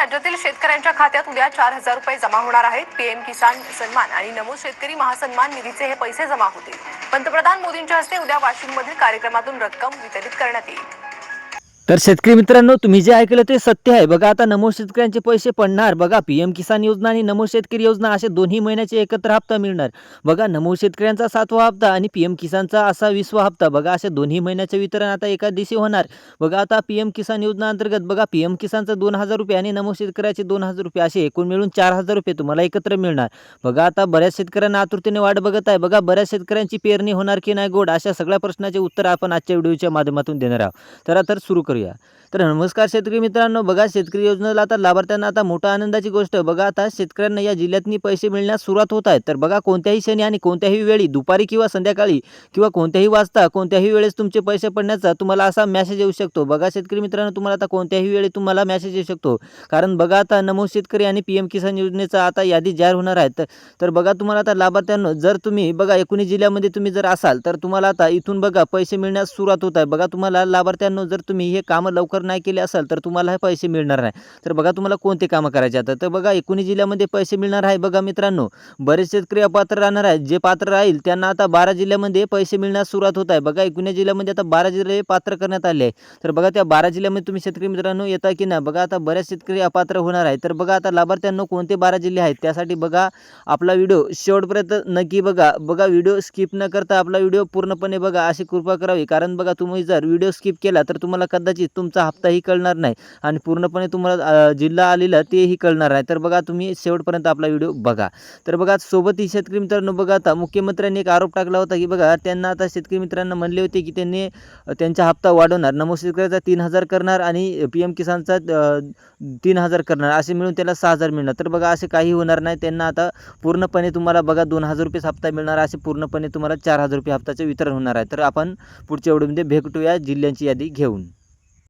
राज्यातील शेतकऱ्यांच्या खात्यात उद्या चार हजार रुपये जमा होणार आहेत. पीएम किसान सन्मान आणि नमो शेतकरी महासन्मान निधीचे हे पैसे जमा होतील. पंतप्रधान मोदींच्या हस्ते उद्या वाशिममधील कार्यक्रमातून रक्कम वितरित करण्यात येईल. तर शेतकरी मित्रांनो तुम्ही जे ऐकलं ते सत्य आहे. बघा आता नमो शेतकऱ्यांचे पैसे पडणार. बघा पी एम किसान योजना आणि नमो शेतकरी योजना असे दोन्ही महिन्याचे एकत्र हप्ता मिळणार. बघा नमो शेतकऱ्यांचा सातवा हप्ता आणि पी एम किसानचा असा वीसवा हप्ता. बघा असे दोन्ही महिन्याचे वितरण आता एका दिवशी होणार. बघा आता पी एम किसान योजना अंतर्गत बघा पी एम किसानचं दोन हजार रुपये आणि नमो शेतकऱ्याचे दोन हजार रुपये असे एकूण मिळून चार हजार रुपये तुम्हाला एकत्र मिळणार. बघा आता बऱ्याच शेतकऱ्यांना आतुरतेने वाट बघत आहे. बघा बऱ्याच शेतकऱ्यांची पेरणी होणार की नाही गोड? अशा सगळ्या प्रश्नाचे उत्तर आपण आजच्या व्हिडिओच्या माध्यमातून देणार आहोत. तर आता सुरू करूया. तर नमस्कार शेतकरी मित्रांनो बघा शेतकरी योजनेला आता लाभार्थ्यांना आता मोठा आनंदाची गोष्ट बघा आता शेतकऱ्यांना या जिल्ह्यातनी पैसे मिळण्यास सुरुवात होत आहे. तर बघा कोणत्याही क्षणी आणि कोणत्याही वेळी दुपारी किंवा संध्याकाळी किंवा कोणत्याही वाजता कोणत्याही वेळेस तुमचे पैसे पडण्याचा तुम्हाला असा मेसेज येऊ शकतो. बघा शेतकरी मित्रांनो तुम्हाला आता कोणत्याही वेळी तुम्हाला मॅसेज येऊ शकतो. कारण बघा आता नमो शेतकरी आणि पी एम किसान योजनेचा आता यादी जाहीर होणार आहे. तर तर बघा तुम्हाला आता लाभार्थ्यांनो जर तुम्ही बघा एकोणीस जिल्ह्यामध्ये तुम्ही जर असाल तर तुम्हाला आता इथून बघा पैसे मिळण्यास सुरुवात होत आहे. बघा तुम्हाला लाभार्थ्यांनो जर तुम्ही हे कामं लवकर नाही केले असाल तर तुम्हाला हे पैसे मिळणार नाही. तर बघा तुम्हाला कोणते कामं करायचे आता तर बघा एकोणीस जिल्ह्यामध्ये पैसे मिळणार आहे बघा मित्रांनो. बरेच शेतकरी अपात्र राहणार आहेत. जे पात्र राहील त्यांना आता बारा जिल्ह्यामध्ये पैसे मिळण्यास सुरुवात होत आहे. बघा एकोणीस जिल्ह्यामध्ये आता बारा जिल्हे पात्र करण्यात आले आहे. तर बघा त्या बारा जिल्ह्यामध्ये तुम्ही शेतकरी मित्रांनो येता की नाही? बघा आता बऱ्याच शेतकरी अपात्र होणार आहे तर बघा आता लाभार्थ्यांनो कोणते बारा जिल्हे आहेत? त्यासाठी बघा आपला व्हिडिओ शेवटपर्यंत नक्की बघा. बघा व्हिडिओ स्किप न करता आपला व्हिडिओ पूर्णपणे बघा. अशी कृपा करावी. कारण बघा तुम्ही जर व्हिडिओ स्किप केला तर तुम्हाला कदाचित तुमचा हप्ताही कळणार नाही. आणि पूर्णपणे तुम्हाला जिल्हा आलेला तेही कळणार नाही. तर बघा तुम्ही शेवटपर्यंत आपला व्हिडिओ बघा. तर बघा सोबत ही शेतकरी मित्रांनो बघा आता मुख्यमंत्र्यांनी एक आरोप टाकला होता की बघा त्यांना आता शेतकरी मित्रांना म्हणले होते की त्यांनी त्यांचा हप्ता वाढवणार. नमो शेतकऱ्याचा तीन हजार करणार आणि पी एम किसानचा तीन हजार करणार. असे मिळून त्याला सहा हजार मिळणार. तर बघा असे काही होणार नाही. त्यांना आता पूर्णपणे तुम्हाला बघा दोन हजार रुपये हप्ता मिळणार. असे पूर्णपणे तुम्हाला चार हजार रुपये हप्त्याचे वितरण होणार आहे. तर आपण पुढच्या व्हिडिओमध्ये भेटूया. जिल्ह्यांची यादी घेऊन.